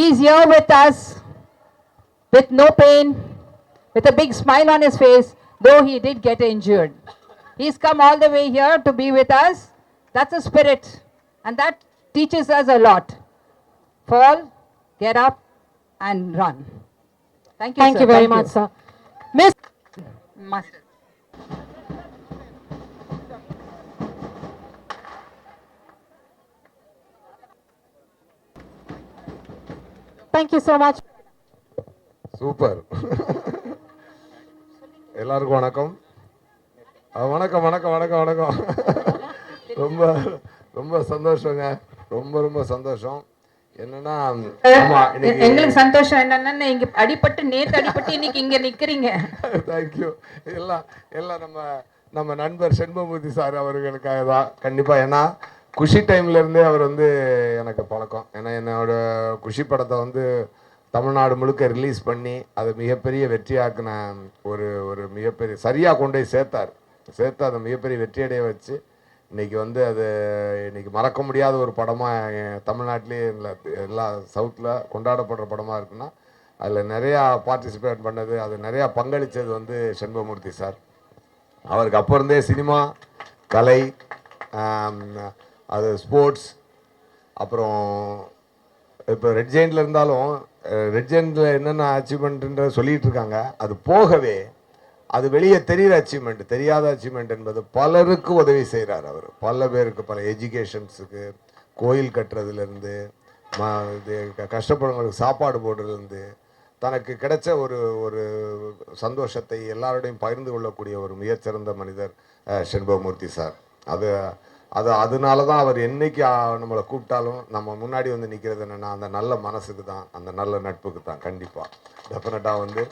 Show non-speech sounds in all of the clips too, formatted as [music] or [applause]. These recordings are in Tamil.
He's here with us with no pain, with a big smile on his face, though he did get injured. He's come all the way here to be with us. That's a spirit, and that teaches us a lot. Fall, get up, and run. Thank you, Thank sir. you very much, sir. Miss, Master. Thank you so much. Super எல்லாருக்கும் வணக்கம். வணக்கம் வணக்கம் வணக்கம் வணக்கம். ரொம்ப ரொம்ப சந்தோஷங்க. ரொம்ப ரொம்ப சந்தோஷம். என்னன்னா எங்களுக்கு சந்தோஷம் என்னன்னா இங்க அடிபட்டு நேத்து அடிபட்டு இன்னைக்கு இங்க நிக்கிறீங்க. தேங்க்யூ எல்லாம் எல்லாம் நம்ம நம்ம நண்பர் செண்பமூர்த்தி சார் அவர்களுக்காக தான். கண்டிப்பாக ஏன்னா குஷி டைம்லேருந்தே அவர் வந்து எனக்கு பழக்கம். ஏன்னா என்னோட குஷி படத்தை வந்து தமிழ்நாடு முழுக்க ரிலீஸ் பண்ணி அது மிகப்பெரிய வெற்றியாக்குன ஒரு ஒரு மிகப்பெரிய சரியாக கொண்டு போய் சேர்த்தார். சேர்த்து அதை மிகப்பெரிய வெற்றியடைய வச்சு இன்றைக்கி வந்து அது இன்றைக்கி மறக்க முடியாத ஒரு படமாக தமிழ்நாட்டிலே இல்லை எல்லா சவுத்தில் கொண்டாடப்படுற படமாக இருக்குன்னா அதில் நிறையா பார்ட்டிசிபேட் பண்ணது அது நிறையா பங்களித்தது வந்து செண்பமூர்த்தி சார். அவருக்கு அப்போ இருந்தே சினிமா கலை அது ஸ்போர்ட்ஸ் அப்புறம் இப்போ ரெட் ஜெயின்ல இருந்தாலும் ரெட் ஜெயின்ல என்னென்ன அச்சீவ்மெண்ட்ன்ற சொல்லிட்டு இருக்காங்க அது போகவே அது வெளியே தெரிகிற அச்சீவ்மெண்ட் தெரியாத அச்சீவ்மெண்ட் என்பது பலருக்கு உதவி செய்கிறார் அவர். பல பேருக்கு பல எஜுகேஷன்ஸுக்கு கோயில் கட்டுறதுலேருந்து ம இது கஷ்டப்படுறவங்களுக்கு சாப்பாடு போடுறதுலேருந்து தனக்கு கிடைச்ச ஒரு ஒரு சந்தோஷத்தை எல்லாரோடையும் பகிர்ந்து கொள்ளக்கூடிய ஒரு மிகச்சிறந்த மனிதர் செண்பமூர்த்தி செண்பகமூர்த்தி சார். அது அது அதனால தான் அவர் என்னைக்கு நம்மளை கூப்பிட்டாலும் நம்ம முன்னாடி வந்து நிற்கிறது என்னென்னா அந்த நல்ல மனசுக்கு தான் அந்த நல்ல நட்புக்கு தான் கண்டிப்பாக டெஃபினட்டாக வந்து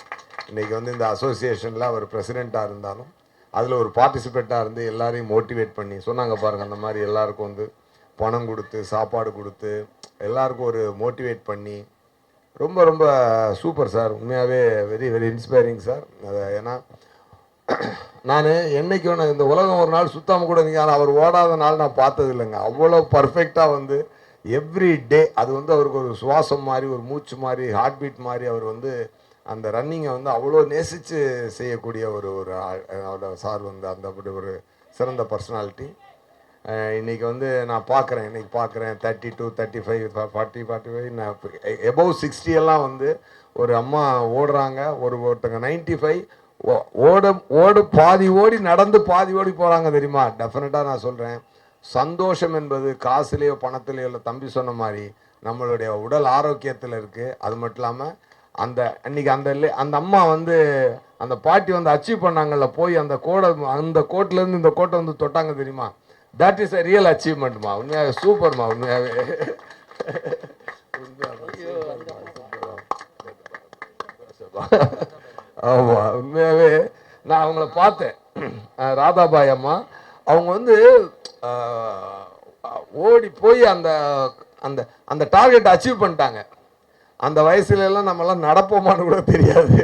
இன்றைக்கி வந்து இந்த அசோசியேஷனில் அவர் பிரசிடெண்ட்டாக இருந்தாலும் அதில் ஒரு பார்ட்டிசிபேட்டாக இருந்து எல்லாரையும் மோட்டிவேட் பண்ணி சொன்னாங்க பாருங்கள் அந்த மாதிரி எல்லாருக்கும் வந்து பணம் கொடுத்து சாப்பாடு கொடுத்து எல்லாருக்கும் ஒரு மோட்டிவேட் பண்ணி ரொம்ப ரொம்ப சூப்பர் சார் உண்மையாகவே வெரி வெரி இன்ஸ்பைரிங் சார் அதை ஏன்னா நான் என்னைக்கு ஒன்று இந்த உலகம் ஒரு நாள் சுத்தாமல் கூட நீங்கள் அவர் ஓடாத நாள் நான் பார்த்தது இல்லைங்க அவ்வளோ பர்ஃபெக்டாக வந்து எவ்ரி டே அது வந்து அவருக்கு ஒரு சுவாசம் மாதிரி ஒரு மூச்சு மாதிரி ஹார்ட் பீட் மாதிரி அவர் வந்து அந்த ரன்னிங்கை வந்து அவ்வளோ நேசித்து செய்யக்கூடிய ஒரு ஒரு அவரோட சார் வந்து அந்த அப்படி ஒரு சிறந்த பர்சனாலிட்டி இன்னைக்கு வந்து நான் பார்க்குறேன் இன்றைக்கி பார்க்குறேன். Thirty two thirty five forty forty five நான் எபவ் சிக்ஸ்டி எல்லாம் வந்து ஒரு அம்மா ஓடுறாங்க. ஒரு ஒருத்தங்க நைன்ட்டி ஃபைவ் ஓட ஓடு பாதி ஓடி நடந்து பாதி ஓடி போகிறாங்க தெரியுமா? டெஃபினட்டாக நான் சொல்கிறேன் சந்தோஷம் என்பது காசுலேயோ பணத்துலேயோ இல்லை தம்பி சொன்ன மாதிரி நம்மளுடைய உடல் ஆரோக்கியத்தில் இருக்குது அது மட்டும் இல்லாமல் அந்த அன்னைக்கு அந்த அந்த அம்மா வந்து அந்த பாட்டி வந்து அச்சீவ் பண்ணாங்கல்ல போய் அந்த கோடை அந்த கோட்டிலேருந்து இந்த கோட்டை வந்து தொட்டாங்க தெரியுமா? தட் இஸ் a ரியல் அச்சீவ்மெண்ட்மா உண்மையாகவே சூப்பர்மா உண்மையாகவே ஆமாம் உண்மையாகவே நான் அவங்கள பார்த்தேன். ராதாபாய் அம்மா. அவங்க வந்து ஓடி போய் அந்த அந்த அந்த டார்கெட் அச்சீவ் பண்ணிட்டாங்க. அந்த வயசுலலாம் நம்மலாம் நடப்போமான்னு கூட தெரியாது.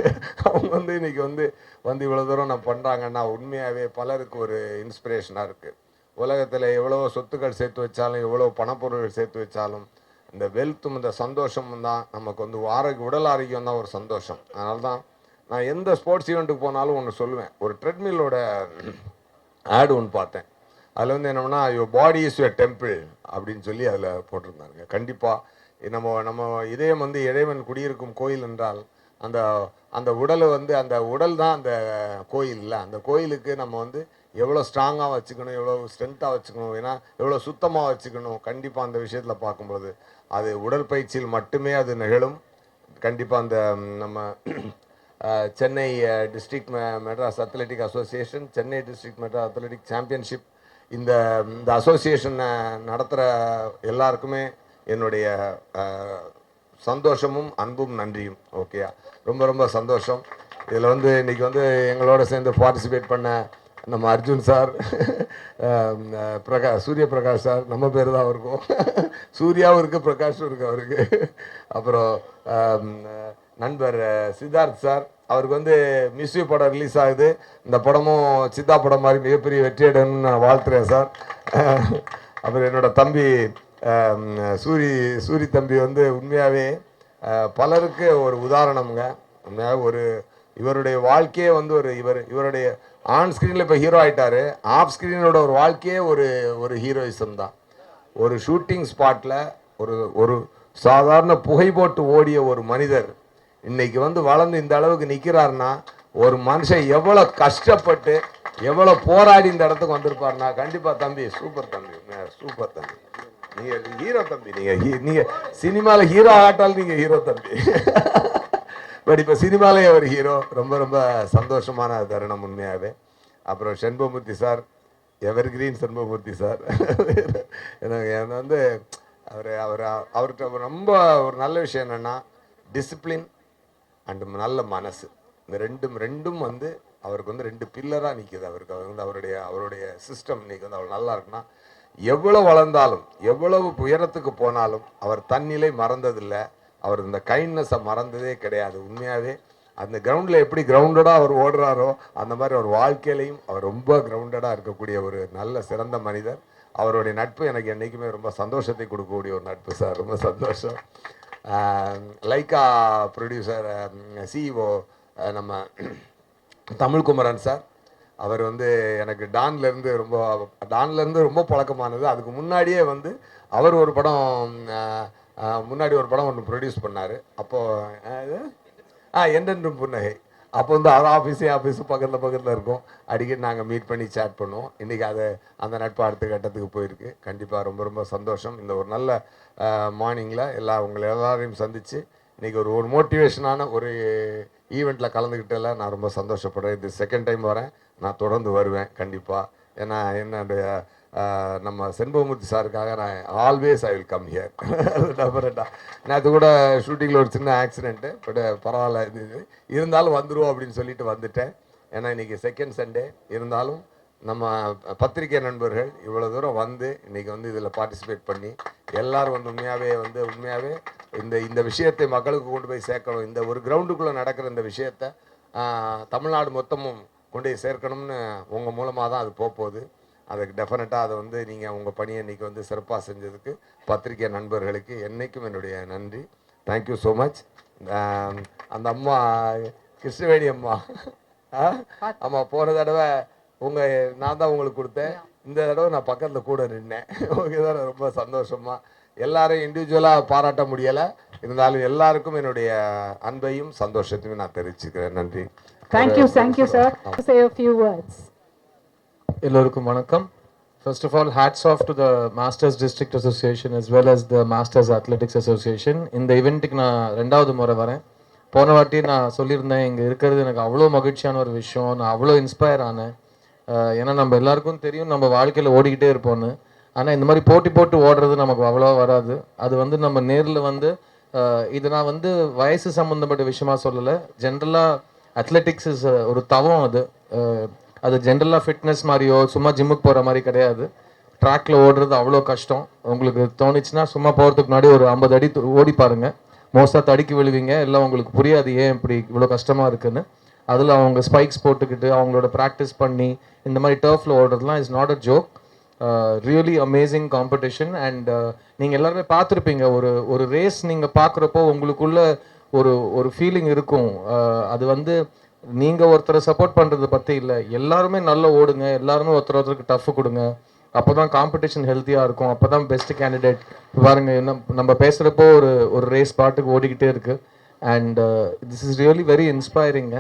அவங்க வந்து இன்றைக்கி வந்து வந்து இவ்வளோ தூரம் நான் பண்ணுறாங்கன்னா உண்மையாகவே பலருக்கு ஒரு இன்ஸ்பிரேஷனாக இருக்குது உலகத்தில் எவ்வளோ சொத்துக்கள் சேர்த்து வச்சாலும் எவ்வளோ பணப்பொருட்கள் சேர்த்து வச்சாலும் இந்த வெல்த்தும் இந்த சந்தோஷமும் தான் நமக்கு வந்து ஆரோக்கிய உடல் ஆரோக்கியம் தான் ஒரு சந்தோஷம். அதனால தான் நான் எந்த ஸ்போர்ட்ஸ் ஈவெண்ட்டுக்கு போனாலும் ஒன்று சொல்லுவேன். ஒரு ட்ரெட்மில்லோட ஆடு ஒன்று பார்த்தேன். அதில் வந்து என்னன்னா your body is your temple அப்படின்னு சொல்லி அதில் போட்டிருந்தாங்க. கண்டிப்பாக நம்ம நம்ம இதயம் வந்து இறைவன் குடியிருக்கும் கோயில் என்றால் அந்த அந்த உடலை வந்து அந்த உடல் தான் அந்த கோயில் இல்லை. அந்த கோயிலுக்கு நம்ம வந்து எவ்வளோ ஸ்ட்ராங்காக வச்சுக்கணும் எவ்வளோ ஸ்ட்ரென்த்தாக வச்சுக்கணும் ஏன்னா எவ்வளோ சுத்தமாக வச்சுக்கணும் கண்டிப்பாக அந்த விஷயத்தில் பார்க்கும்போது அது உடற்பயிற்சியில் மட்டுமே அது நிகழும். கண்டிப்பாக அந்த நம்ம Chennai district Madras athletic association Chennai district Madras athletic championship இந்த இந்த அசோசியேஷன் நடத்துகிற எல்லாருக்குமே என்னுடைய சந்தோஷமும் அன்பும் நன்றியும். ஓகேயா ரொம்ப ரொம்ப சந்தோஷம். இதில் வந்து இன்றைக்கி வந்து எங்களோட சேர்ந்து பார்ட்டிசிபேட் பண்ண நம்ம அர்ஜுன் சார் பிரகா சூரிய பிரகாஷ் சார் நம்ம பேர் தான் இருக்கும் சூர்யாவும் இருக்குது பிரகாஷும் இருக்குது அவருக்கு. அப்புறம் நண்பர் சித்தார்த் சார். அவருக்கு வந்து மிஸ்யூ படம் ரிலீஸ் ஆகுது. இந்த படமும் சித்தா படம் மாதிரி மிகப்பெரிய வெற்றியடைன்னு நான் வாழ்த்துறேன் சார். [laughs] அப்புறம் என்னோட தம்பி சூரி சூரி தம்பி வந்து உண்மையாகவே பலருக்கு ஒரு உதாரணம்ங்க. உண்மையாக ஒரு இவருடைய வாழ்க்கையே வந்து ஒரு இவர் இவருடைய ஆன் ஸ்க்ரீனில் இப்போ ஹீரோ ஆகிட்டார் ஆஃப் ஸ்க்ரீனோட ஒரு வாழ்க்கையே ஒரு ஒரு ஹீரோயிசம் தான். ஒரு ஷூட்டிங் ஸ்பாட்டில் ஒரு ஒரு சாதாரண புகை போட்டு ஓடிய ஒரு மனிதர் இன்னைக்கு வந்து வளர்ந்து இந்த அளவுக்கு நிற்கிறாருன்னா ஒரு மனுஷன் எவ்வளோ கஷ்டப்பட்டு எவ்வளோ போராடி இந்த இடத்துக்கு வந்திருப்பாருன்னா கண்டிப்பாக தம்பி சூப்பர் தம்பி சூப்பர் தம்பி. நீங்கள் ஹீரோ தம்பி நீங்கள் நீங்கள் சினிமாவில் ஹீரோ ஆட்டால் நீங்கள் ஹீரோ தம்பி. பட் இப்போ சினிமாலே ஒரு ஹீரோ ரொம்ப ரொம்ப சந்தோஷமான தருணம் உண்மையாகவே அப்புறம் Senbamoorthy sir evergreen Senbamoorthy sir. எனக்கு எனக்கு வந்து அவர் அவர் அவர்கிட்ட ரொம்ப ஒரு நல்ல விஷயம் என்னென்னா டிசிப்ளின் அண்டு நல்ல மனசு. இந்த ரெண்டும் ரெண்டும் வந்து அவருக்கு வந்து ரெண்டு பில்லராக நிற்கிது அவருக்கு அவர் வந்து அவருடைய அவருடைய சிஸ்டம் இன்னைக்கு வந்து அவர் நல்லா இருக்குன்னா எவ்வளோ வளர்ந்தாலும் எவ்வளவு உயரத்துக்கு போனாலும் அவர் தன்னிலை மறந்ததில்லை. அவர் இந்த கைண்ட்னஸை மறந்ததே கிடையாது. உண்மையாகவே அந்த கிரவுண்டில் எப்படி கிரவுண்டடாக அவர் ஓடுறாரோ அந்த மாதிரி அவர் வாழ்க்கையிலையும் அவர் ரொம்ப கிரவுண்டடாக இருக்கக்கூடிய ஒரு நல்ல சிறந்த மனிதர். அவருடைய நட்பு எனக்கு என்றைக்குமே ரொம்ப சந்தோஷத்தை கொடுக்கக்கூடிய ஒரு நட்பு சார். ரொம்ப சந்தோஷம். லைக்கா ப்ரொடியூசர் சிஇஓ நம்ம [clears throat] தமிழ்குமரன் சார். அவர் வந்து எனக்கு டான்லேருந்து ரொம்ப டான்லேருந்து ரொம்ப பழக்கமானது. அதுக்கு முன்னாடியே வந்து அவர் ஒரு படம் முன்னாடி ஒரு படம் ஒன்று ப்ரொடியூஸ் பண்ணார். அப்போது ஆ எந்தென்றும் புன்னகை. அப்போ வந்து அது ஆஃபீஸே ஆஃபீஸு பக்கத்தில் பக்கத்தில் இருக்கும். அடிக்கடி நாங்கள் மீட் பண்ணி சேட் பண்ணுவோம். இன்றைக்கி அது அந்த நட்பு அடுத்த கட்டத்துக்கு போயிருக்கு. கண்டிப்பாக ரொம்ப ரொம்ப சந்தோஷம். இந்த ஒரு நல்ல மார்னிங்கில் எல்லா உங்களை எல்லாரையும் சந்தித்து இன்றைக்கி ஒரு ஒரு மோட்டிவேஷனான ஒரு ஈவெண்ட்டில் கலந்துக்கிட்டதில் நான் ரொம்ப சந்தோஷப்படுறேன். இது செகண்ட் டைம் வரேன். நான் தொடர்ந்து வருவேன். கண்டிப்பாக ஏன்னா என்னுடைய நம்ம செண்பகமூர்த்தி சாருக்காக நான் always I will come here டெஃபரெண்டாக நேற்று கூட ஷூட்டிங்கில் ஒரு சின்ன ஆக்சிடென்ட்டு பட் பரவாயில்ல இது இருந்தாலும் வந்துடுவோம் அப்படின்னு சொல்லிட்டு வந்துட்டேன். ஏன்னா இன்றைக்கி செகண்ட் சண்டே இருந்தாலும் நம்ம பத்திரிகை நண்பர்கள் இவ்வளோ தூரம் வந்து இன்றைக்கி வந்து இதில் பார்ட்டிசிபேட் பண்ணி எல்லோரும் வந்து உண்மையாகவே வந்து உண்மையாகவே இந்த இந்த விஷயத்தை மக்களுக்கு கொண்டு போய் சேர்க்கணும். இந்த ஒரு கிரவுண்டுக்குள்ளே நடக்கிற இந்த விஷயத்தை தமிழ்நாடு மொத்தமும் கொண்டு போய் சேர்க்கணும்னு உங்கள் மூலமாக தான் அது போகுது. அதுக்கு டெஃபினட்டாக அதை வந்து நீங்கள் உங்கள் பணியை இன்னைக்கு வந்து சிறப்பாக செஞ்சதுக்கு பத்திரிகை நண்பர்களுக்கு என்றைக்கும் என்னுடைய நன்றி. தேங்க்யூ ஸோ மச் அந்த அம்மா கிருஷ்ணவேணி அம்மா? ஆமா போன தடவை உங்க நான் தான் உங்களுக்கு கொடுத்தேன். இந்த தடவை நான் பக்கத்துல கூட நின்னேன். ஓகே தான் ரொம்ப சந்தோஷமா. எல்லாரையும் இண்டிவிஜுவலாக பாராட்ட முடியலை. இருந்தாலும் எல்லாருக்கும் என்னுடைய அன்பையும் சந்தோஷத்தையும் நான் தெரிவிச்சுக்கிறேன். நன்றி. You, sir. Say a few words. எல்லோருக்கும் வணக்கம். First of all hats off to the masters district association as well as the masters athletics association இந்த இவெண்ட்டுக்கு நான் ரெண்டாவது முறை வரேன். போன வாட்டி நான் சொல்லியிருந்தேன் இங்கே இருக்கிறது எனக்கு அவ்வளோ மகிழ்ச்சியான ஒரு விஷயம். நான் அவ்வளோ இன்ஸ்பயர் ஆனேன். ஏன்னா நம்ம எல்லாருக்கும் தெரியும் நம்ம வாழ்க்கையில் ஓடிக்கிட்டே இருப்போம்னு. ஆனால் இந்த மாதிரி போட்டி போட்டு ஓடுறது நமக்கு அவ்வளோவா வராது. அது வந்து நம்ம நேரில் வந்து இது நான் வந்து வயசு சம்மந்தப்பட்ட விஷயமா சொல்லலை. ஜென்ரலாக அத்லெட்டிக்ஸ் இஸ் ஒரு தவம் அது. அது ஜென்ரலாக ஃபிட்னஸ் மாதிரியோ சும்மா ஜிம்முக்கு போகிற மாதிரி கிடையாது. ட்ராக்ல ஓடுறது அவ்வளோ கஷ்டம். உங்களுக்கு தோணுச்சுன்னா சும்மா போகிறதுக்கு முன்னாடி ஒரு ஐம்பது அடி ஓடி பாருங்க. மோஸ்ட்டாக தடுக்கி விழுவீங்க. எல்லாம் உங்களுக்கு புரியாது ஏன் இப்படி இவ்வளோ கஷ்டமாக இருக்குன்னு. அதில் அவங்க ஸ்பைக்ஸ் போட்டுக்கிட்டு அவங்களோட ப்ராக்டிஸ் பண்ணி இந்த மாதிரி டர்ஃபில் ஓடுறதுலாம் is not a joke really amazing competition and நீங்கள் எல்லாருமே பார்த்துருப்பீங்க. ஒரு ஒரு ரேஸ் நீங்கள் பார்க்குறப்போ உங்களுக்குள்ள ஒரு ஒரு ஃபீலிங் இருக்கும். அது வந்து நீங்கள் ஒருத்தரை சப்போர்ட் பண்ணுறது பற்றி இல்லை. எல்லாருமே நல்லா ஓடுங்க. எல்லாருமே ஒருத்தர் ஒருத்தருக்கு டஃப் கொடுங்க. அப்போ தான் காம்படிஷன் ஹெல்த்தியாக இருக்கும். அப்போ தான் பெஸ்ட் கேண்டிடேட் பாருங்க என்ன நம்ம பேசுகிறப்போ ஒரு ஒரு ரேஸ் பாட்டுக்கு ஓடிக்கிட்டே இருக்குது and this is really very inspiring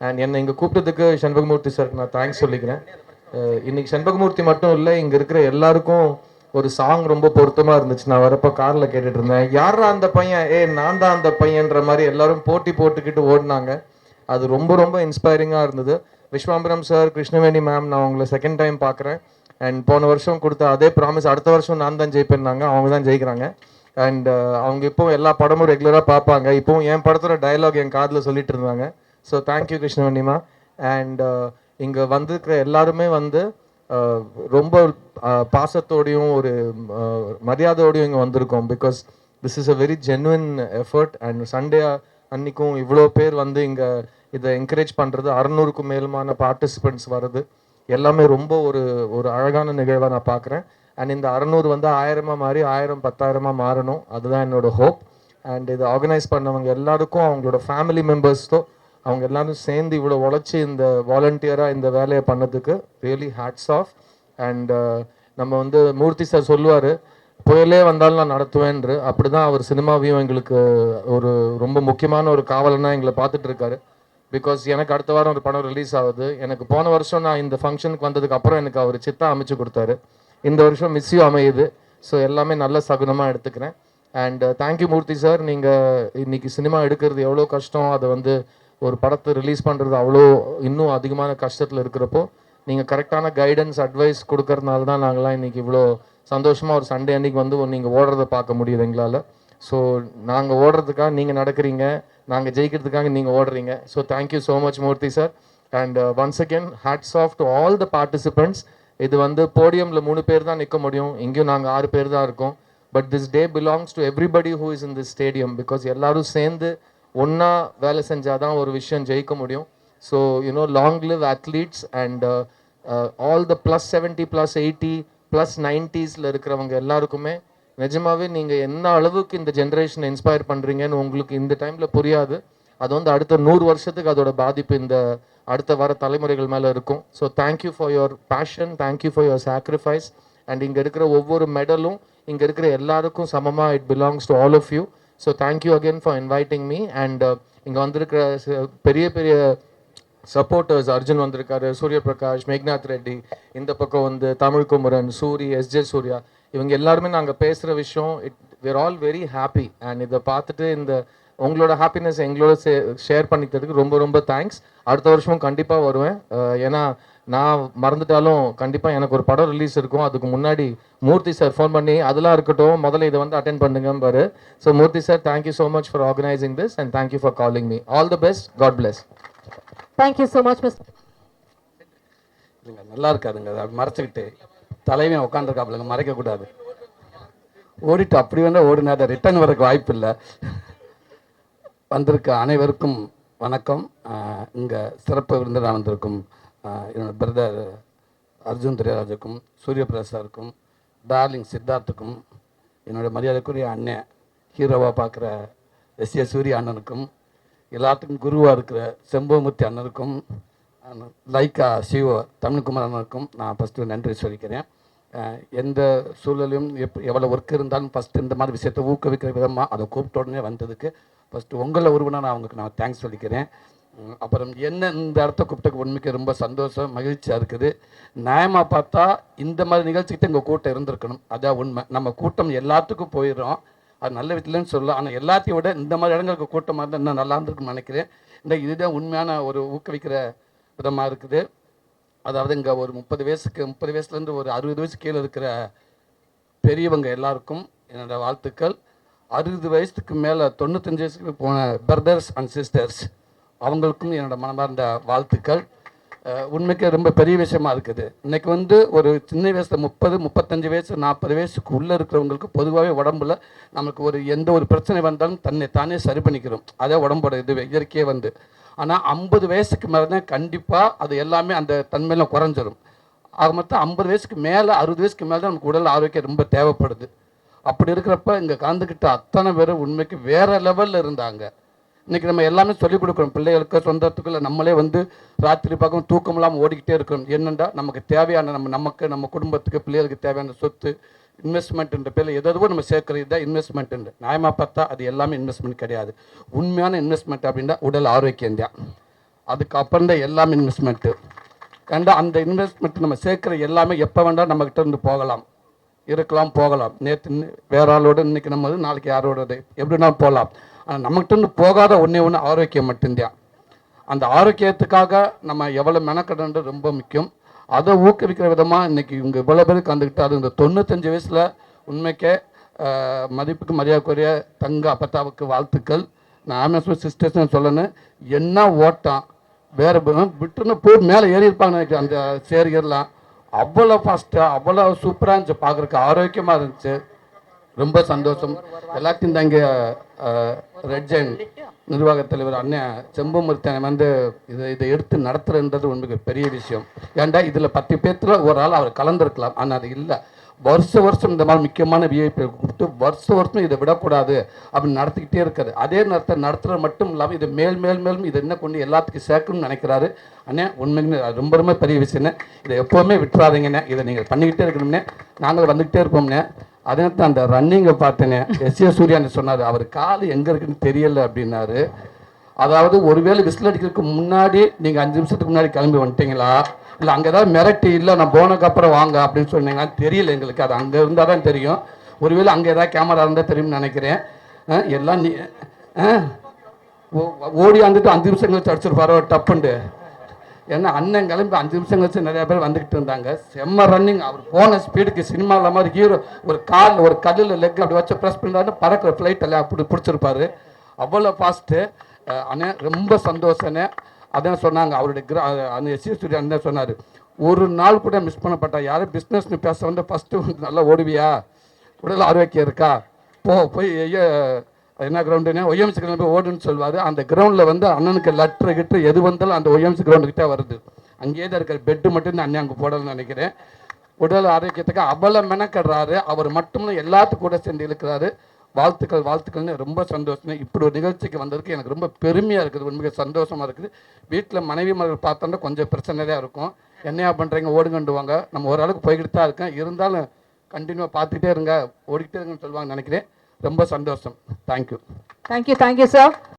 and என்னை இங்கே கூப்பிட்டதுக்கு சண்பகமூர்த்தி சாருக்கு நான் தேங்க்ஸ் சொல்லிக்கிறேன். Uh, இன்னைக்கு சண்பகமூர்த்தி மட்டும் இல்லை இங்கே இருக்கிற எல்லாருக்கும் ஒரு சாங் ரொம்ப பொருத்தமாக இருந்துச்சு. நான் வரப்போ காரில் கேட்டுட்டு இருந்தேன். யாரா அந்த பையன்? ஏ நான் தான் அந்த பையன்ற மாதிரி எல்லாரும் போட்டி போட்டுக்கிட்டு ஓடினாங்க. அது ரொம்ப ரொம்ப இன்ஸ்பைரிங்காக இருந்தது. விஸ்வாம்பரம் சார் கிருஷ்ணவேணி மேம் நான் உங்களை செகண்ட் டைம் பார்க்குறேன். அண்ட் போன வருஷம் கொடுத்த அதே ப்ராமிஸ் அடுத்த வருஷம் நான் தான் ஜெயிப்பேன்னாங்க. அவங்க தான் ஜெயிக்கிறாங்க. அண்ட் uh, அவங்க இப்போ எல்லா படமும் ரெகுலராக பார்ப்பாங்க. இப்போவும் என் படத்தோட டயலாக் என் காதில் சொல்லிட்டு இருந்தாங்க. ஸோ தேங்க்யூ கிருஷ்ணவேணிமா அண்ட் uh, இங்கே வந்திருக்கிற எல்லாருமே வந்து uh, ரொம்ப பாசத்தோடையும் ஒரு மரியாதையோடையும் இங்கே வந்திருக்கோம். Because this is a very genuine effort and Sunday அன்னைக்கும் இவ்வளோ பேர் வந்து இங்கே இதை என்கரேஜ் பண்ணுறது அறநூறுக்கும் மேலுமான பார்ட்டிசிபெண்ட்ஸ் வருது எல்லாமே ரொம்ப ஒரு ஒரு அழகான நிகழ்வாக நான் பார்க்குறேன். அண்ட் இந்த அறநூறு வந்து ஆயிரமாக மாறி ஆயிரம் பத்தாயிரமாக மாறணும். அதுதான் என்னோட ஹோப் அண்ட் இதை ஆர்கனைஸ் பண்ணவங்க எல்லாருக்கும் அவங்களோட ஃபேமிலி மெம்பர்ஸ்தோ அவங்க எல்லாரும் சேர்ந்து இவ்வளோ உழைச்சி இந்த வாலண்டியராக இந்த வேலையை பண்ணதுக்கு ரியலி ஹேட்ஸ் ஆஃப் அண்ட் நம்ம வந்து மூர்த்தி சார் சொல்லுவார் புயலே வந்தாலும் நான் நடத்துவேன்று அப்படி தான் அவர் சினிமாவையும் எங்களுக்கு ஒரு ரொம்ப முக்கியமான ஒரு காவலனாக எங்களை பார்த்துட்டு இருக்காரு. பிகாஸ் எனக்கு அடுத்த வாரம் ஒரு படம் ரிலீஸ் ஆகுது. எனக்கு போன வருஷம் நான் இந்த ஃபங்க்ஷனுக்கு வந்ததுக்கு அப்புறம் எனக்கு அவர் சித்தா அமைச்சு கொடுத்தாரு. இந்த வருஷம் மிஸ்ஸியும் அமையுது. ஸோ எல்லாமே நல்ல சகுனமாக எடுத்துக்கிறேன். அண்ட் தேங்க்யூ மூர்த்தி சார் நீங்கள் இன்னைக்கு சினிமா எடுக்கிறது எவ்வளோ கஷ்டம்? அதை வந்து ஒரு படத்தை ரிலீஸ் பண்ணுறது அவ்வளோ இன்னும் அதிகமான கஷ்டத்தில் இருக்கிறப்போ நீங்கள் கரெக்டான கைடன்ஸ் அட்வைஸ் கொடுக்கறதுனால தான் நாங்களாம் இன்னைக்கு இவ்வளோ சந்தோஷமாக ஒரு சண்டே அன்னைக்கு வந்து நீங்கள் ஓடுறதை பார்க்க முடியுது எங்களால். ஸோ நாங்கள் ஓடுறதுக்காக நீங்கள் நடக்கிறீங்க. நாங்கள் ஜெயிக்கிறதுக்காக நீங்கள் ஓடுறீங்க. So thank you so much Moorthy sir and once again hats off to all the participants இது வந்து போடியமில் மூணு பேர் தான் நிற்க முடியும். இங்கேயும் நாங்கள் ஆறு பேர் தான் இருக்கோம். But this day belongs to everybody who is in this stadium because எல்லாரும் சேர்ந்து ஒன்றா வேலை செஞ்சால் தான் ஒரு விஷயம் ஜெயிக்க முடியும். So you know long live athletes and all the plus seventy plus eighty plus நைன்ட்டீஸில் இருக்கிறவங்க எல்லாருக்குமே நிஜமாவே நீங்கள் என்ன அளவுக்கு இந்த ஜென்ரேஷனை இன்ஸ்பயர் பண்ணுறீங்கன்னு உங்களுக்கு இந்த டைமில் புரியாது. அது வந்து அடுத்த நூறு வருஷத்துக்கு அதோட பாதிப்பு இந்த அடுத்த வர தலைமுறைகள் மேலே இருக்கும். So thank you for your passion thank you for your sacrifice and இங்கே இருக்கிற ஒவ்வொரு மெடலும் இங்கே இருக்கிற எல்லாருக்கும் சமமாக it belongs to all of you so thank you again for inviting me and இங்கே வந்திருக்கிற பெரிய பெரிய சப்போர்ட்டர்ஸ் அர்ஜுன் வந்திருக்காரு சூரிய பிரகாஷ் மேக்நாத் ரெட்டி இந்த பக்கம் வந்து தமிழ் குமரன் சூரி எஸ்ஜே சூர்யா இவங்க எல்லாருமே நாங்கள் பேசுகிற விஷயம் it we're all very happy and இதை பார்த்துட்டு இந்த உங்களோட ஹாப்பினஸ் எங்களோட ஷேர் பண்ணிக்கிறதுக்கு ரொம்ப ரொம்ப தேங்க்ஸ் அடுத்த வருஷமும் கண்டிப்பாக வருவேன். ஏன்னா நான் மறந்துட்டாலும் கண்டிப்பாக எனக்கு ஒரு படம் ரிலீஸ் இருக்கும். அதுக்கு முன்னாடி மூர்த்தி சார் ஃபோன் பண்ணி அதெல்லாம் இருக்கட்டும் முதல்ல இதை வந்து attend பண்ணுங்கம்பாரு so Moorthy sir thank you so much for organising this and thank you for calling me all the best god bless. Thank you so much, Mr. இல்லைங்க நல்லா இருக்காதுங்க அதை மறைச்சிக்கிட்டு தலைவன் உட்காந்துருக்காப்புலங்க மறைக்கக்கூடாது ஓடிட்டு அப்படி வந்தால் ஓடுனா அதை ரிட்டர்ன் வரக்கு வாய்ப்பு இல்லை. வந்திருக்க அனைவருக்கும் வணக்கம். இங்கே சிறப்பு விருந்தராக வந்திருக்கும் என்னோடய என்னோட பிரதர் அர்ஜுன் துரியராஜுக்கும் சூரியபிரகாஷ் சாருக்கும் டார்லிங் சித்தார்த்துக்கும் என்னோடய மரியாதைக்குரிய அண்ணன் ஹீரோவாக பார்க்குற எஸ் ஏ சூரிய அண்ணனுக்கும் எல்லாத்துக்கும் குருவாக இருக்கிற செம்பவமூர்த்தி அண்ணனுக்கும் லைக் சிஓ சிவ தமிழ்குமார் அண்ணனுக்கும் நான் ஃபஸ்ட்டு நன்றி சொல்லிக்கிறேன். எந்த சூழலையும் எப் எவ்வளோ ஒர்க் இருந்தாலும் ஃபஸ்ட்டு இந்த மாதிரி விஷயத்தை ஊக்குவிக்கிற விதமாக அதை கூப்பிட்ட உடனே வந்ததுக்கு ஃபஸ்ட்டு உங்களை உருவனா நான் அவங்களுக்கு நான் தேங்க்ஸ் சொல்லிக்கிறேன். அப்புறம் என்ன இந்த இடத்த கூப்பிட்டக்கு உண்மைக்கு ரொம்ப சந்தோஷம் மகிழ்ச்சியாக இருக்குது. நியாயமாக பார்த்தா இந்த மாதிரி நிகழ்ச்சிக்கிட்ட எங்கள் கூட்டம் இருந்திருக்கணும். அதான் உண்மை. நம்ம கூட்டம் எல்லாத்துக்கும் போயிடும் அது நல்ல விதத்துலன்னு சொல்லலாம். ஆனால் எல்லாத்தையும் விட இந்த மாதிரி இடங்களுக்கு கூட்டமாக இருந்தால் இன்னும் நல்லா இருந்திருக்குன்னு நினைக்கிறேன். இந்த இதுதான் உண்மையான ஒரு ஊக்குவிக்கிற விதமாக இருக்குது. அதாவது இங்கே ஒரு முப்பது வயசுக்கு முப்பது வயசுலேருந்து ஒரு அறுபது வயசு கீழே இருக்கிற பெரியவங்க எல்லாருக்கும் என்னோடய வாழ்த்துக்கள். அறுபது வயசுக்கு மேலே தொண்ணூத்தஞ்சு வயசுக்கு போன பிரதர்ஸ் அண்ட் சிஸ்டர்ஸ் அவங்களுக்கும் என்னோடய மனமார்ந்த வாழ்த்துக்கள். உண்மைக்கு ரொம்ப பெரிய விஷயமா இருக்குது. இன்றைக்கி வந்து ஒரு சின்ன வயசில் முப்பது முப்பத்தஞ்சு வயசு நாற்பது வயசுக்கு உள்ளே இருக்கிறவங்களுக்கு பொதுவாகவே உடம்புல நமக்கு ஒரு எந்த ஒரு பிரச்சனை வந்தாலும் தன்னை தானே சரி பண்ணிக்கிறோம். அதே உடம்போட இது இயற்கையே வந்து. ஆனால் ஐம்பது வயசுக்கு மேலே தான் கண்டிப்பாக அது எல்லாமே அந்த தன்மையெல்லாம் குறைஞ்சிரும். ஆக மொத்தம் ஐம்பது வயசுக்கு மேலே அறுபது வயசுக்கு மேலே தான் நமக்கு உடல் ஆரோக்கியம் ரொம்ப தேவைப்படுது. அப்படி இருக்கிறப்ப இங்கே கலந்துக்கிட்ட அத்தனை பேரும் உண்மைக்கு வேறு லெவலில் இருந்தாங்க. இன்னைக்கு நம்ம எல்லாமே சொல்லிக் கொடுக்குறோம். பிள்ளைகளுக்கு சொந்தத்துக்குள்ள நம்மளே வந்து ராத்திரி பக்கம் தூக்கம் இல்லாமல் ஓடிக்கிட்டே இருக்கிறோம். என்னென்னா நமக்கு தேவையான நம்ம நமக்கு நம்ம குடும்பத்துக்கு பிள்ளைகளுக்கு தேவையான சொத்து இன்வெஸ்ட்மெண்ட்ன்ற பேரில் எதோ நம்ம சேர்க்கறது தான் இன்வெஸ்ட்மெண்ட் நியாயமாக பார்த்தா அது எல்லாமே இன்வெஸ்ட்மெண்ட் கிடையாது. உண்மையான இன்வெஸ்ட்மெண்ட் அப்படின்னா உடல் ஆரோக்கியம் தான். அதுக்கப்புறம் தான் எல்லாமே இன்வெஸ்ட்மெண்ட்டு கண்டா அந்த இன்வெஸ்ட்மெண்ட் நம்ம சேர்க்குற எல்லாமே எப்போ வேண்டாம் நம்மக்கிட்ட இருந்து போகலாம். இருக்கலாம் போகலாம். நேற்று வேற ஆளோட இன்னைக்கு நம்ம நாளைக்கு யாரோடது எப்படினாலும் போகலாம். ஆனால் நம்மகிட்ட இருந்து போகாத ஒன்றே ஒன்று ஆரோக்கியம் மட்டும்தான். அந்த ஆரோக்கியத்துக்காக நம்ம எவ்வளோ மெனக்கடன்றது ரொம்ப முக்கியம். அதை ஊக்குவிக்கிற விதமாக இன்னைக்கு இவங்க இவ்வளோ பேர் கலந்துக்கிட்டு அது இந்த தொண்ணூத்தஞ்சு வயசில் உண்மைக்கே மதிப்புக்கு மரியாதைக்குரிய தங்க அப்பத்தாவுக்கு வாழ்த்துக்கள். நான் ஆமேஸ்வர் சிஸ்டர்ஸ்னு சொல்லணும் என்ன ஓட்டம் வேறு விட்டுன்னு போய் மேலே ஏறி இருப்பாங்கன்னு நினைக்கிறேன் அந்த சேரிகர்லாம் அவ்வளோ ஃபாஸ்ட்டாக அவ்வளோ சூப்பராக இருந்துச்சு பார்க்குறக்கு ஆரோக்கியமாக இருந்துச்சு. ரொம்ப சந்தோஷம். எல்லாத்தையும் தான் ரெட்ஜன் நிர்வாகத் நிர்வாக தலைவர் அண்ணன் செம்பமூர்த்தி வந்து இதை இதை எடுத்து நடத்துறன்றது உண்மைக்கு பெரிய விஷயம். ஏன்டா இதில் பத்து பேர்த்துல ஒரு ஆள் அவர் கலந்துருக்கலாம். ஆனால் அது இல்லை. வருஷ வருஷம் இந்த மாதிரி முக்கியமான விஐபி கூப்பிட்டு வருஷ வருஷம் இதை விடக்கூடாது அப்படின்னு நடத்திக்கிட்டே இருக்காரு. அதே நேரத்தை நடத்துகிற மட்டும் இல்லாமல் இதை மேல் மேல் மேலும் இதை என்ன கொண்டு எல்லாத்துக்கும் சேர்க்கணும்னு நினைக்கிறாரு. அண்ணே உண்மைங்க ரொம்ப ரொம்ப பெரிய விஷயம்ண்ணே இதை எப்போவுமே விட்டுறாதீங்கண்ணே. இதை நீங்கள் பண்ணிக்கிட்டே இருக்கணும்னே. நாங்கள் வந்துக்கிட்டே இருப்போம்னே. அதே அந்த ரன்னிங்கை பார்த்தேனே. எஸ் ஏ சூர்யான்னு சொன்னார். அவர் கால் எங்கே இருக்குன்னு தெரியல அப்படின்னாரு. அதாவது ஒருவேளை விசில் அடிக்கிறதுக்கு முன்னாடி நீங்கள் அஞ்சு நிமிஷத்துக்கு முன்னாடி கிளம்பி வந்துட்டீங்களா? இல்லை அங்கே ஏதாவது மிரட்டி இல்லை நான் போனதுக்கு அப்புறம் வாங்க அப்படின்னு சொன்னீங்கன்னா தெரியல எங்களுக்கு. அது அங்கே இருந்தால் தான் தெரியும். ஒருவேளை அங்கே ஏதாவது கேமரா இருந்தால் தெரியும்னு நினைக்கிறேன். எல்லாம் நீ ஓ- ஓடி வந்துட்டு அஞ்சு நிமிஷம் கழிச்சு அடிச்சிருப்பாரோ டப்புண்டு. ஏன்னா அண்ணன் கிளம்பி அஞ்சு நிமிஷம் கழிச்சு நிறைய பேர் வந்துக்கிட்டு இருந்தாங்க. செம்ம ரன்னிங் அவர் போன ஸ்பீடுக்கு சினிமாவில் மாதிரி ஹீரோ ஒரு கால் ஒரு கல்லில் லெக் அப்படி வச்சு ப்ரெஸ் பண்ணாரு பறக்கிற ஃப்ளைட் எல்லாம் அப்படி பிடிச்சிருப்பாரு. அவ்வளோ ஃபாஸ்ட்டு அண்ணன் ரொம்ப சந்தோஷனே அதான் சொன்னாங்க அவருடைய கிரா அந்த எஸ்சி ஸ்டூடியோ அண்ணன் சொன்னார் ஒரு நாள் கூட மிஸ் பண்ணப்பட்டா யாரும் பிஸ்னஸ்னு பேச வந்து ஃபஸ்ட்டு வந்து நல்லா ஓடுவியா? உடல் ஆரோக்கியம் இருக்கா? போ போய் ஐயோ என்ன கிரவுண்டுனே ஒய்எம்சி கிரவுண்ட் போய் ஓடுன்னு சொல்லுவார் அந்த கிரவுண்டில் வந்து அண்ணனுக்கு லெட்ரு கிட்டு எது வந்தாலும் அந்த ஒய்எம்சி கிரவுண்டுக்கிட்ட வருது. அங்கேயே தான் இருக்கிற பெட்டு மட்டும் தான் அண்ணன் அங்கே போடலன்னு நினைக்கிறேன். உடல் ஆரோக்கியத்துக்கு அவ்வளோ மெனக்கடுறாரு. அவர் மட்டும் எல்லாத்துக்கும் கூட சேர்ந்து இழுக்கிறாரு வாழ்த்துக்கள் வாழ்த்துக்கள்னு ரொம்ப சந்தோஷம். இப்படி ஒரு நிகழ்ச்சிக்கு வந்ததுக்கு எனக்கு ரொம்ப பெருமையாக இருக்குது. உண்மையாக சந்தோஷமாக இருக்குது. வீட்டில் மனைவி மகள் பார்த்தோன்னா கொஞ்சம் பிரச்சனை தான் இருக்கும். என்னையா பண்ணுறீங்க ஓடுங்கண்டுவாங்க நம்ம ஓரளவுக்கு போய்கிட்டு தான் இருக்கேன். இருந்தாலும் கண்டினியூவாக பார்த்துக்கிட்டே இருங்க. ஓடிக்கிட்டே இருங்கன்னு சொல்லுவாங்க நினைக்கிறேன். ரொம்ப சந்தோஷம் தேங்க்யூ தேங்க்யூ தேங்க்யூ சார்